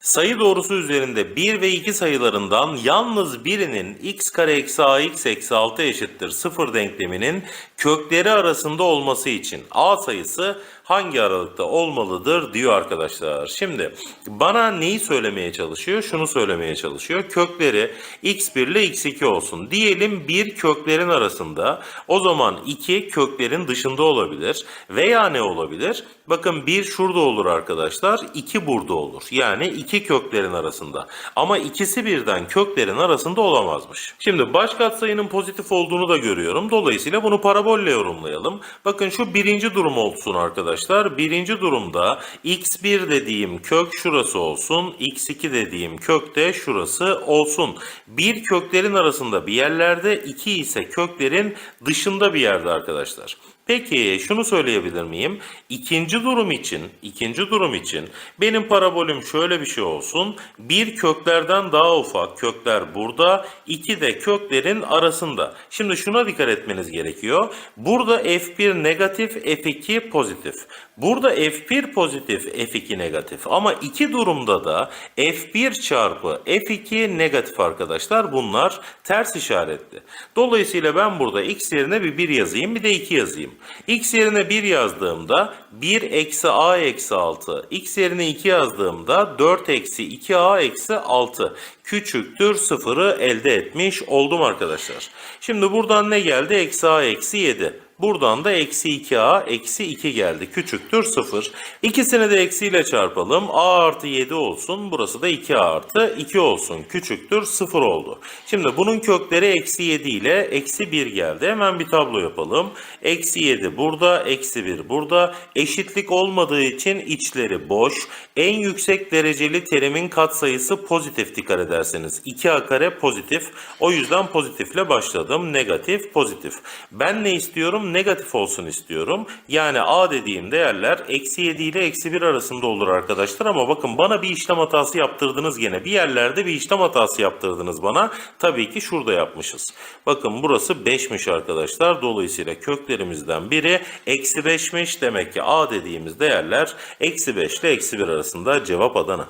Sayı doğrusu üzerinde 1 ve 2 sayılarından yalnız birinin x kare eksi ax eksi 6 eşittir 0 denkleminin kökleri arasında olması için a sayısı hangi aralıkta olmalıdır diyor arkadaşlar. Şimdi bana neyi söylemeye çalışıyor? Şunu söylemeye çalışıyor. Kökleri x1 ile x2 olsun. Diyelim bir köklerin arasında o zaman 2 köklerin dışında olabilir. Veya ne olabilir? Bakın bir şurada olur arkadaşlar. 2 burada olur. Yani iki köklerin arasında. Ama ikisi birden köklerin arasında olamazmış. Şimdi baş katsayının pozitif olduğunu da görüyorum. Dolayısıyla bunu parabolle yorumlayalım. Bakın şu birinci durum olsun arkadaşlar. Birinci durumda x1 dediğim kök şurası olsun. x2 dediğim kök de şurası olsun. Bir köklerin arasında bir yerlerde, iki ise köklerin dışında bir yerde arkadaşlar. Peki şunu söyleyebilir miyim? İkinci durum için, ikinci durum için benim parabolüm şöyle bir şey olsun. Bir köklerden daha ufak kökler burada, iki de köklerin arasında. Şimdi şuna dikkat etmeniz gerekiyor. Burada f1 negatif, f2 pozitif. Burada f1 pozitif, f2 negatif. Ama iki durumda da f1 çarpı f2 negatif arkadaşlar. Bunlar ters işaretli. Dolayısıyla ben burada x yerine bir 1 yazayım bir de 2 yazayım. X yerine 1 yazdığımda 1 eksi a eksi 6. x yerine 2 yazdığımda 4 eksi 2a eksi 6 küçüktür sıfırı elde etmiş oldum arkadaşlar. Şimdi buradan ne geldi? Eksi a eksi 7. Buradan da eksi 2a eksi 2 geldi. Küçüktür 0. İkisini de eksiyle çarpalım. a artı 7 olsun. Burası da 2a artı 2 olsun. Küçüktür 0 oldu. Şimdi bunun kökleri eksi 7 ile eksi 1 geldi. Hemen bir tablo yapalım. Eksi 7 burada, eksi 1 burada. Eşitlik olmadığı için içleri boş. En yüksek dereceli terimin katsayısı pozitif dikkat ederseniz. 2a kare pozitif. O yüzden pozitifle başladım. Negatif, pozitif. Ben ne istiyorum? Negatif olsun istiyorum. Yani a dediğim değerler eksi 7 ile eksi 1 arasında olur arkadaşlar. Ama bakın bana bir işlem hatası yaptırdınız gene. Bir yerlerde bir işlem hatası yaptırdınız bana. Tabii ki şurada yapmışız. Bakın burası 5'miş arkadaşlar. Dolayısıyla köklerimizden biri eksi 5'miş. Demek ki a dediğimiz değerler eksi 5 ile eksi 1 arasında cevap Adana.